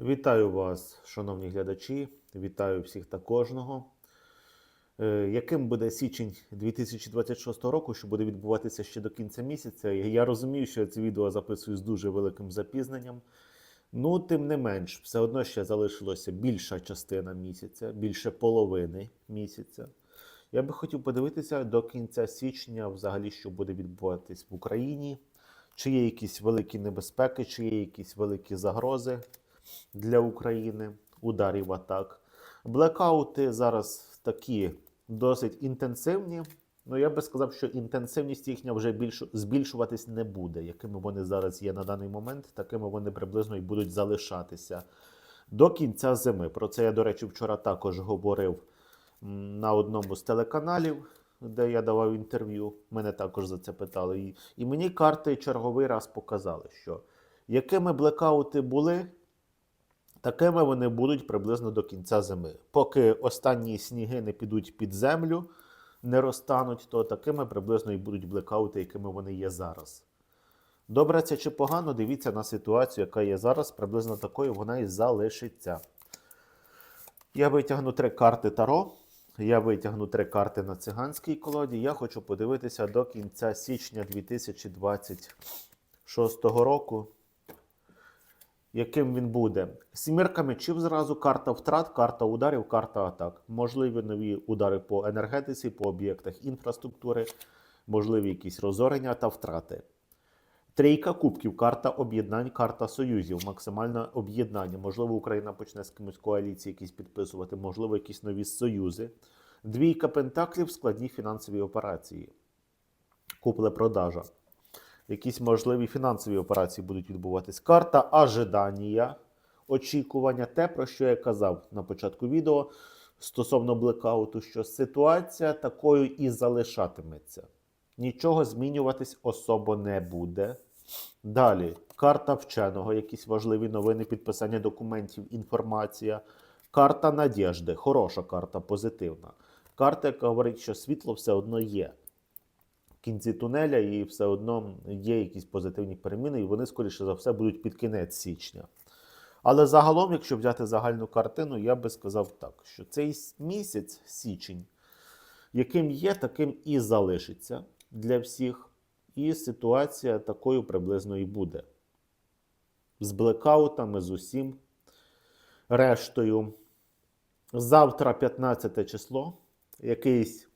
Вітаю вас, шановні глядачі. Вітаю всіх та кожного. Е, Яким буде січень 2026 року, що буде відбуватися ще до кінця місяця? Я розумію, що я це відео записую з дуже великим запізненням. Ну, тим не менш, все одно ще залишилося більша частина місяця, більше половини місяця. Я би хотів подивитися до кінця січня, взагалі, що буде відбуватись в Україні, чи є якісь великі небезпеки, чи є якісь великі загрози для України, ударів атак. Блекаути зараз такі досить інтенсивні. Ну, я би сказав, що інтенсивність їхня вже більш, збільшуватись не буде. Якими вони зараз є на даний момент, такими вони приблизно і будуть залишатися до кінця зими. Про це я, до речі, вчора також говорив на одному з телеканалів, де я давав інтерв'ю. Мене також за це питали. І, мені карти черговий раз показали, що якими блекаути були, такими вони будуть приблизно до кінця зими. Поки останні сніги не підуть під землю, не розтануть, то такими приблизно і будуть блекаути, якими вони є зараз. Добре це чи погано, дивіться на ситуацію, яка є зараз, приблизно такою вона і залишиться. Я витягну три карти Таро. Я витягну три карти на циганській колоді. Я хочу подивитися до кінця січня 2026 року. Яким він буде? Сімірка мечів зразу, карта втрат, карта ударів, карта атак. Можливі нові удари по енергетиці, по об'єктах інфраструктури, можливі якісь розорення та втрати. Трійка кубків, карта об'єднань, карта союзів, максимальне об'єднання. Можливо, Україна почне з кимось коаліції якісь підписувати, можливо, якісь нові союзи. Двійка пентаклів, складні фінансові операції. Купле-продажа. Якісь можливі фінансові операції будуть відбуватись. Карта ожидання, очікування, те, про що я казав на початку відео стосовно блекауту, що ситуація такою і залишатиметься. Нічого змінюватись особо не буде. Далі, карта вченого, якісь важливі новини, підписання документів, інформація. Карта надіжди, хороша карта, позитивна. Карта, яка говорить, що світло все одно є кінці тунеля, і все одно є якісь позитивні переміни, і вони, скоріше за все, будуть під кінець січня. Але загалом, якщо взяти загальну картину, я би сказав так, що цей місяць, січень, яким є, таким і залишиться для всіх. І ситуація такою приблизно і буде. З блекаутами, з усім рештою. Завтра, 15 число, якийсь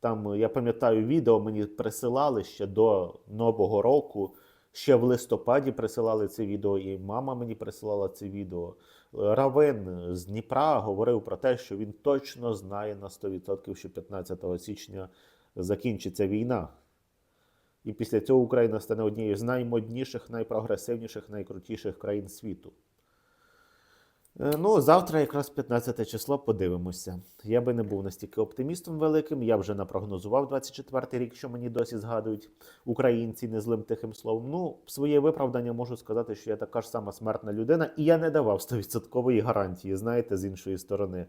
там, я пам'ятаю, відео мені присилали ще до Нового року. Ще в листопаді присилали це відео, і мама мені присилала це відео. Равин з Дніпра говорив про те, що він точно знає на 100%, що 15 січня закінчиться війна. І після цього Україна стане однією з наймодніших, найпрогресивніших, найкрутіших країн світу. Е, Ну, завтра, якраз 15 число, подивимося. Я би не був настільки оптимістом великим. Я вже напрогнозував 24 рік, що мені досі згадують українці незлим тихим словом. Ну, своє виправдання можу сказати, що я така ж сама смертна людина, і я не давав 100% гарантії, знаєте, з іншої сторони.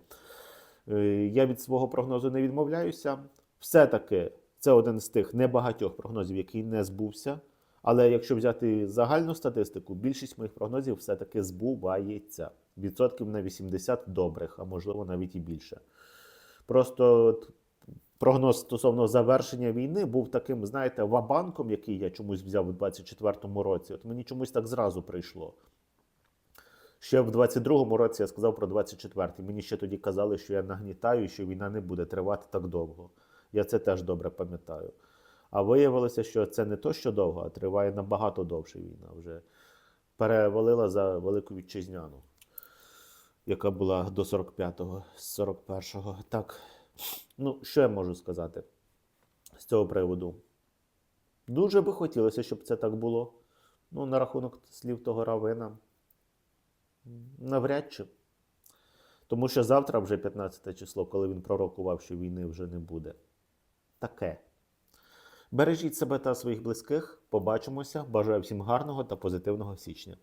Е, Я від свого прогнозу не відмовляюся. Все-таки це один з тих небагатьох прогнозів, який не збувся. Але якщо взяти загальну статистику, більшість моїх прогнозів все-таки збувається. Відсотків на 80 добрих, а можливо навіть і більше. Просто прогноз стосовно завершення війни був таким, знаєте, вабанком, який я чомусь взяв у 24-му році. От мені чомусь так зразу прийшло. Ще в 22-му році я сказав про 24-й. Мені ще тоді казали, що я нагнітаю, що війна не буде тривати так довго. Я це теж добре пам'ятаю. А виявилося, що це не то, що довго, а триває набагато довше війна. Вже перевалила за Велику Вітчизняну, яка була до 45-го, з 41-го. Так, ну, що я можу сказати з цього приводу? Дуже би хотілося, щоб це так було. Ну, на рахунок слів того равина. Навряд чи. Тому що завтра вже 15 число, коли він пророкував, що війни вже не буде. Таке. Бережіть себе та своїх близьких. Побачимося. Бажаю всім гарного та позитивного січня.